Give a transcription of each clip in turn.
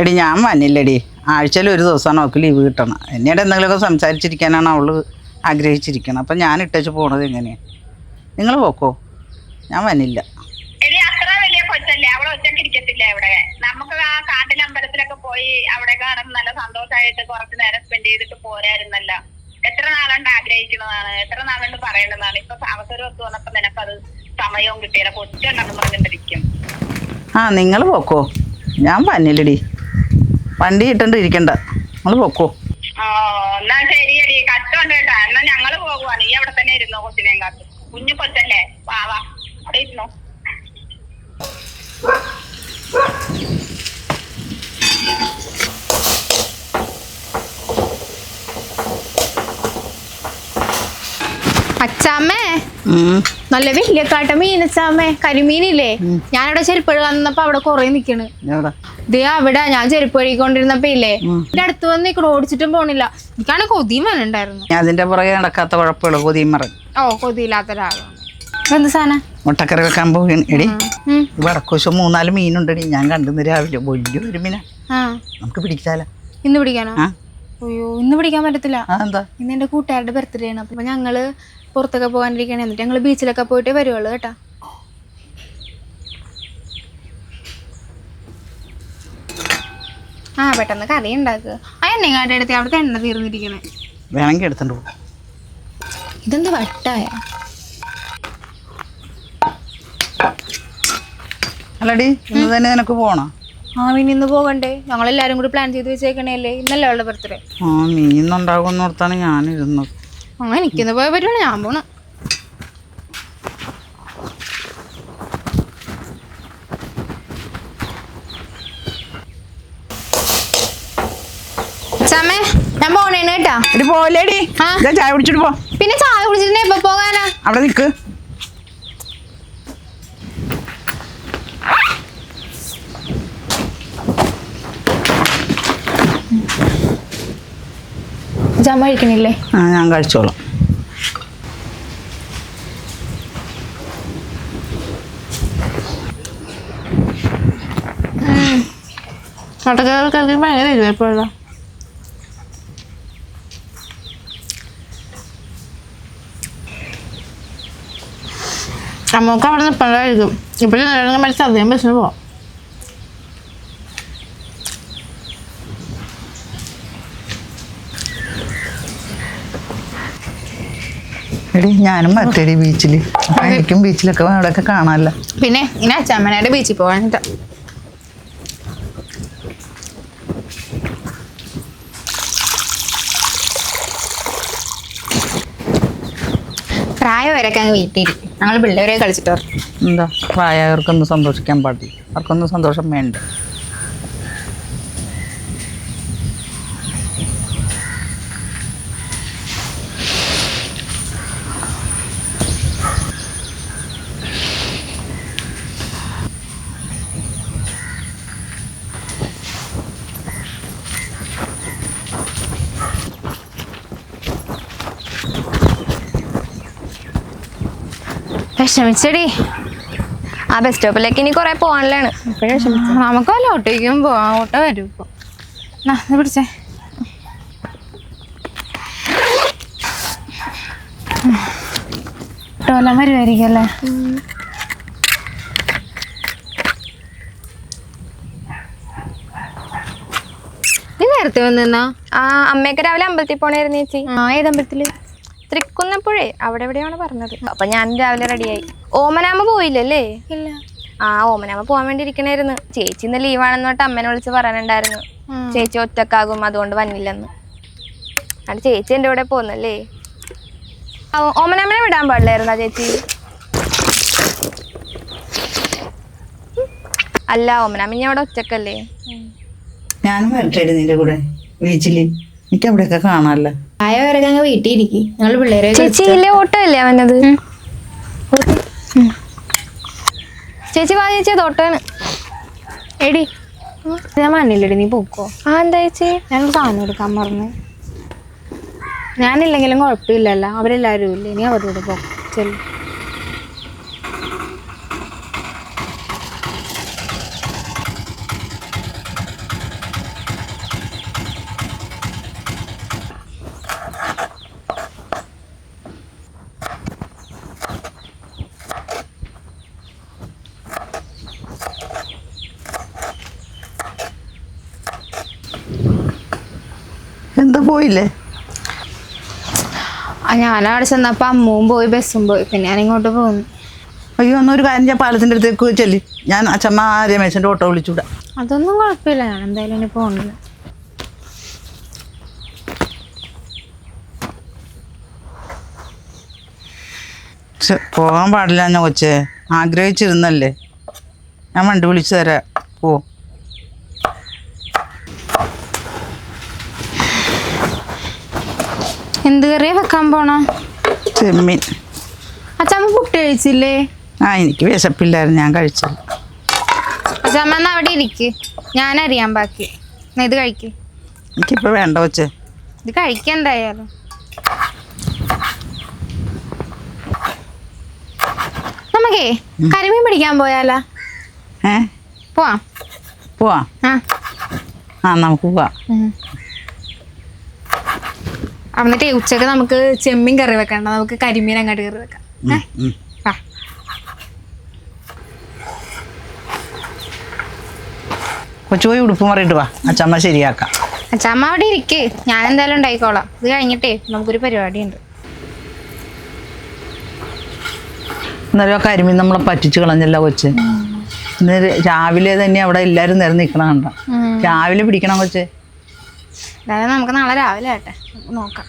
എടി ഞാൻ വന്നില്ലടി. ആഴ്ചയിൽ ഒരു ദിവസം അവൾക്ക് ലീവ് കിട്ടണം. എന്നോട് എന്തെങ്കിലുമൊക്കെ സംസാരിച്ചിരിക്കാനാണ് അവൾ ആഗ്രഹിച്ചിരിക്കണം. അപ്പം ഞാൻ ഇട്ടേച്ച് പോണത് എങ്ങനെയാണ് നിങ്ങൾ പോക്കോ? ഞാൻ വന്നില്ല. നമുക്ക് ആ കാട്ടിലെ അമ്പലത്തിലൊക്കെ പോയി അവിടെ കാണുന്ന നല്ല സന്തോഷമായിട്ട് കുറച്ച് നേരം സ്പെൻഡ് ചെയ്തിട്ട് പോരായിരുന്നല്ലോ. എത്ര നാളുണ്ട് ആഗ്രഹിക്കുന്നതാണ്? എത്ര നാളുണ്ട് പറയേണ്ടതാണ്? ഇപ്പൊ അവസരം ഒത്തു വന്നപ്പോ നിനക്കത് സമയവും കിട്ടിയില്ല. കൊച്ചുണ്ടെന്ന് പറഞ്ഞിട്ടിരിക്കും ആ നിങ്ങൾ പോക്കോ? ഞാൻ വന്നില്ലടി. വണ്ടി ഇട്ടണ്ട് ഇരിക്കണ്ട. നിങ്ങൾ പോക്കോ. എന്നാ ശരിയടി. കഷ്ടമുണ്ട് കേട്ടാ എന്നാ ഞങ്ങൾ പോകുവാണ് നീ അവിടെ തന്നെ ഇരുന്നോ കൊച്ചിനെയും കാത്ത്. കുഞ്ഞു കൊച്ചല്ലേ വാ വാ അവിടെ ഇരുന്നോ അച്ചാമ്മേ. നല്ല വലിയ കാട്ട മീനച്ചാമ്മേ കരിമീനില്ലേ? ഞാനവിടെ ചെരുപ്പ് വന്നപ്പോ അവിടെ കൊറേ നിക്കണ്. ഇതേ ദേ അവിടെ ഞാൻ ചെരുപ്പ് കഴുകിക്കൊണ്ടിരുന്നപ്പോ ഇല്ലേ. എന്റെ അടുത്ത് വന്ന് നിക്കണ ഓടിച്ചിട്ടും പോണില്ല. എനിക്കാണ് കൊതിയും വരണ്ടായിരുന്നു അതിന്റെ പുറകെ നടക്കാത്ത കുഴപ്പമുള്ളൂ കൊതിയും മറ ഓ കൊതിയില്ലാത്ത ഒരാളാണ് എന്ത് സാധനം? മുട്ടക്കറി വെക്കാൻ പോയി എടി. ഉം. വടക്കുവശം മൂന്നാൽ മീനുണ്ടടി. ഞാൻ കണ്ടുന്ന് രാവിലെ. വലിയ ഒരു മീനാ നമുക്ക് പിടിച്ചാലോ ഇന്ന് പിടിക്കാനോ? അയ്യോ ഇന്ന് പിടിക്കാൻ പറ്റത്തില്ല. ഇന്ന് എന്റെ കൂട്ടുകാരുടെ ബർത്ത്ഡേ ആണ്. അപ്പൊ ഞങ്ങൾ പുറത്തൊക്കെ പോകാനിരിക്കണേ. എന്നിട്ട് ഞങ്ങൾ ബീച്ചിലൊക്കെ പോയിട്ട് വരുവുള്ളൂ കേട്ടാ. ആ പെട്ടെന്ന് കറി ഉണ്ടാക്കുക ആ എണ്ണ എടുത്ത് അവിടുത്തെ എണ്ണ തീർന്നിരിക്കണേ. വേണമെങ്കിൽ എടുത്തോ ഇതെന്ത് വട്ടായ? അല്ലടി ഇന്ന് തന്നെ നിനക്ക് പോണോ? ആ പിന്നെ ഇന്ന് പോകണ്ടേ. ഞങ്ങളെല്ലാരും കൂടി പ്ലാൻ ചെയ്ത് വെച്ചേക്കണേ അല്ലേ ഇന്നല്ലേ അവളുടെ ബർത്ത്ഡേ ആ മീനുണ്ടാകുമെന്ന് ഞാൻ ഞാനിരുന്നത്. ആ നിൽക്കുന്ന പോയ പറ്റുവാണ് ഞാൻ പോണ. ചമ്മേ ഞാൻ പോണേണ് കേട്ടാ. എടി പോലേടി ആ. ഇതാ ചായ കുടിച്ചിട്ട് പോ. പിന്നെ ചായ കുടിച്ചിട്ട് എപ്പോ പോകാനാ? അവിടെ നിൽക്ക് ചമ്മ കഴിക്കണില്ലേ ആ ഞാൻ കഴിച്ചോളാം. മുട്ടക്കറി ഭയങ്കര എരിവെപ്പോഴാ നമുക്ക് അവിടെ നിൽപ്പണ്ടായിരിക്കും ഇപ്പോഴും മരിച്ച അധികം ബസ്സിന് പോവാം. എടി ഞാനും മറ്റേടി ബീച്ചിൽ എനിക്കും ബീച്ചിലൊക്കെ അവിടെയൊക്കെ കാണാമല്ലോ. പിന്നെ ഇനി അച്ചാമ്മനായിട്ട് ബീച്ചിൽ പോകാനിട്ടാ പ്രായവരൊക്കെ അങ്ങ് വീട്ടിൽ ഞങ്ങൾ പിള്ളേരെ കളിച്ചിട്ട് എന്താ? പ്രായവർക്കൊന്നും സന്തോഷിക്കാൻ പാടില്ല. അവർക്കൊന്നും സന്തോഷം വേണ്ട. വിഷമിച്ചടി ആ ബസ് സ്റ്റോപ്പിലേക്ക് ഇനി കുറെ പോകാനുള്ളതാണ് നമുക്ക് വല്ല ഓട്ടോയ്ക്കും പോവാം. ഓട്ടോ വരും ഇപ്പൊ. പിടിച്ചേ. ഓട്ടോ എല്ലാം വരുമായിരിക്കും അല്ലേ? നീ നേരത്തെ വന്നാ ആ അമ്മയൊക്കെ രാവിലെ അമ്പലത്തിൽ പോണായിരുന്നു ചേച്ചി. ആ ഏതമ്പലത്തിൽ തൃക്കുന്നപ്പുഴേ അവിടെ എവിടെയാണ് പറഞ്ഞത്? അപ്പൊ ഞാൻ രാവിലെ റെഡിയായി. ഓമനാമ പോയില്ലല്ലേ? ഇല്ല. ആ ഓമനാമ പോവാൻ വേണ്ടി ഇരിക്കണായിരുന്നു ചേച്ചി ഇന്ന് ലീവാണെന്ന് തൊട്ട് അമ്മേനെ വിളിച്ച് പറയാനുണ്ടായിരുന്നു. ചേച്ചി ഒറ്റക്കാകും അതുകൊണ്ട് വന്നില്ലെന്ന്. അത് ചേച്ചി എന്റെ കൂടെ പോന്നല്ലേ? ഓമനാമനെ ഓമനാമ്മനെ വിടാൻ പാടില്ലായിരുന്നാ ചേച്ചി? അല്ല ഓമനാമ ഞാൻ അവിടെ ഒറ്റക്കല്ലേ? ഞാനും വരട്ടെ നിന്റെ കൂടെ. ബീച്ചിൽ എനിക്ക് അവിടെയൊക്കെ കാണാമല്ലോ ആയ വരെ അങ്ങ് വീട്ടിൽ ഇരിക്കും ഞങ്ങൾ പിള്ളേരെ ചേച്ചിയില്ലേ ഓട്ടോ അല്ലേ അവനത്? ചേച്ചി വാ ചേച്ചി അത് ഓട്ടോയാണ് എടി ഞാൻ മണ്ണില്ലടി നീ പോക്കോ. ആ എന്താ ചേച്ചി? ഞാൻ സാധനം എടുക്കാൻ പറഞ്ഞു ഞാനില്ലെങ്കിലും കുഴപ്പമില്ലല്ലോ. അവരെല്ലാവരും ഇല്ലേ? നീ അവരോട് പോകും ചെല്ലു. എന്താ പോയില്ലേ? ഞാനവിടെ ചെന്നപ്പോൾ അമ്മവും പോയി ബസ്സും പോയി പിന്നെ ഞാൻ ഇങ്ങോട്ട് പോകുന്നു അയ്യോ ഒരു കാര്യം ഞാൻ പാലത്തിന്റെ അടുത്തേക്ക് ചെല്ലി. ഞാൻ അച്ഛമ്മ ആ രമേശന്റെ ഓട്ടോ വിളിച്ചുവിടാം അതൊന്നും കുഴപ്പമില്ല ഞാൻ എന്തായാലും ഇനി പോകണില്ല പോകാൻ പാടില്ല ഞാൻ കൊച്ചേ. ആഗ്രഹിച്ചിരുന്നല്ലേ. ഞാൻ വണ്ടി വിളിച്ചു തരാം. പോ. എന്ത് കറിയാ വെക്കാൻ പോണ? ചെമ്മീൻ. അച്ഛമ്മ പുട്ട് കഴിച്ചില്ലേ? ആ എനിക്ക് വിശപ്പില്ലായിരുന്നു ഞാൻ കഴിച്ചത് അച്ഛമ്മ എന്നാ അവിടെ ഇരിക്ക്. ഞാൻ അറിയാൻ ബാക്കി. എന്നാ ഇത് കഴിക്ക്. എനിക്കിപ്പോ വേണ്ട കൊച്ചേ. ഇത് കഴിക്കെന്തായാലും നമുക്കേ കരിമീൻ പിടിക്കാൻ പോയാലാ? ഏ? പോവാം. പോവാ. ആ. നമുക്ക് പോവാം. എന്നിട്ടേ ഉച്ചയ്ക്ക് നമുക്ക് ചെമ്മീൻ കറി വെക്കണ്ട നമുക്ക് കരിമീൻ അങ്ങോട്ട് കറി വെക്കാം. കൊച്ചുപോയി ഉം. കൊച്ചു പോയി ഉടുപ്പ് മാറിയിട്ട് വാ. അച്ചമ്മ ശരിയാക്കാം. അച്ചമ്മ അവിടെ ഇരിക്കേ. ഞാൻ എന്തായാലും ഉണ്ടായിക്കോളാം. ഇത് കഴിഞ്ഞിട്ടേ നമുക്കൊരു പരിപാടി ഉണ്ട് എന്നാലും ആ കരിമീൻ നമ്മളെ പറ്റിച്ചു കളഞ്ഞല്ല കൊച്ച്. ഇന്ന് രാവിലെ തന്നെ അവിടെ എല്ലാവരും നേരം നിൽക്കണ കണ്ടോ? രാവിലെ പിടിക്കണം കൊച്ചേ? എന്തായാലും നമുക്ക് നാളെ രാവിലെ ആട്ടെ നോക്കാം.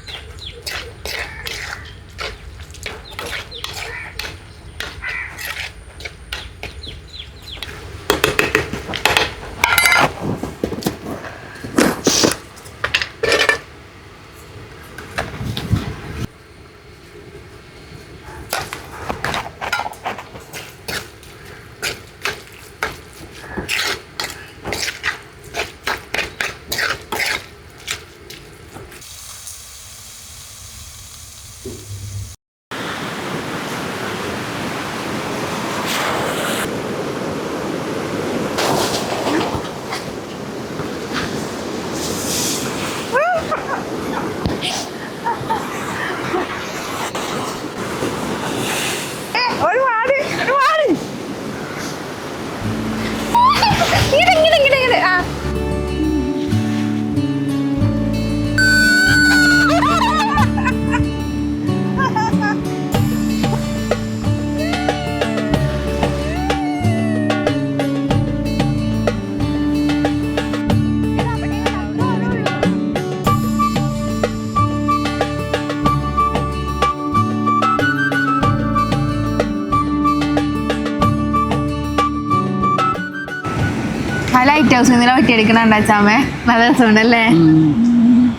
ലൈറ്റ് ഹൗസിൽ നിന്ന് വെട്ടിയെടുക്കണ അച്ചാമ്മേ. നല്ല രസമുണ്ടല്ലേ?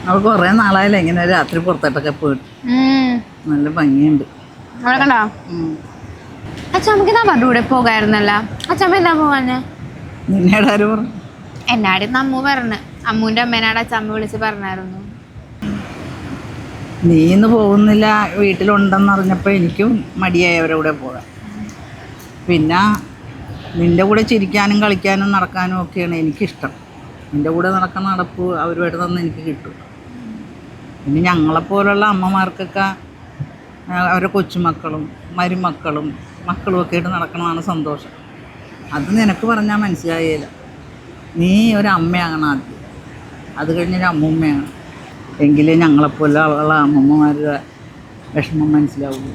അവൾ കുറേ നാളായാലും ഇങ്ങനെ രാത്രി പുറത്തോട്ടൊക്കെ പോയിട്ട്. നല്ല ഭംഗിയുണ്ട്. അവിടെ കണ്ടോ? പോകായിരുന്നല്ല. എന്താ പോവാന് നിന്നേടെ എന്നാടി അമ്മു പറഞ്ഞ്. അമ്മൂന്റെ അമ്മേനാട് അച്ഛമ്മ വിളിച്ച് പറഞ്ഞായിരുന്നു. നീ ഇന്ന് പോകുന്നില്ല വീട്ടിലുണ്ടെന്ന് അറിഞ്ഞപ്പോൾ എനിക്കും മടിയായി പോകാൻ. പിന്നെ നിന്റെ കൂടെ ചിരിക്കാനും കളിക്കാനും നടക്കാനും ഒക്കെയാണ് എനിക്കിഷ്ടം. നിന്റെ കൂടെ നടക്കുന്ന നടപ്പ് അവരുമായിട്ട് തന്നെ എനിക്ക് കിട്ടും. പിന്നെ ഞങ്ങളെപ്പോലുള്ള അമ്മമാർക്കൊക്കെ അവരുടെ കൊച്ചുമക്കളും മരുമക്കളും മക്കളും ഒക്കെ ആയിട്ട് നടക്കണതാണ് സന്തോഷം. അത് നിനക്ക് പറഞ്ഞാൽ മനസ്സിലായില്ല നീ ഒരു ആദ്യം. അത് കഴിഞ്ഞൊരു അമ്മൂമ്മയാണ്. എങ്കിലേ ഞങ്ങളെപ്പോലെ ഉള്ള വിഷമം മനസ്സിലാവുള്ളൂ.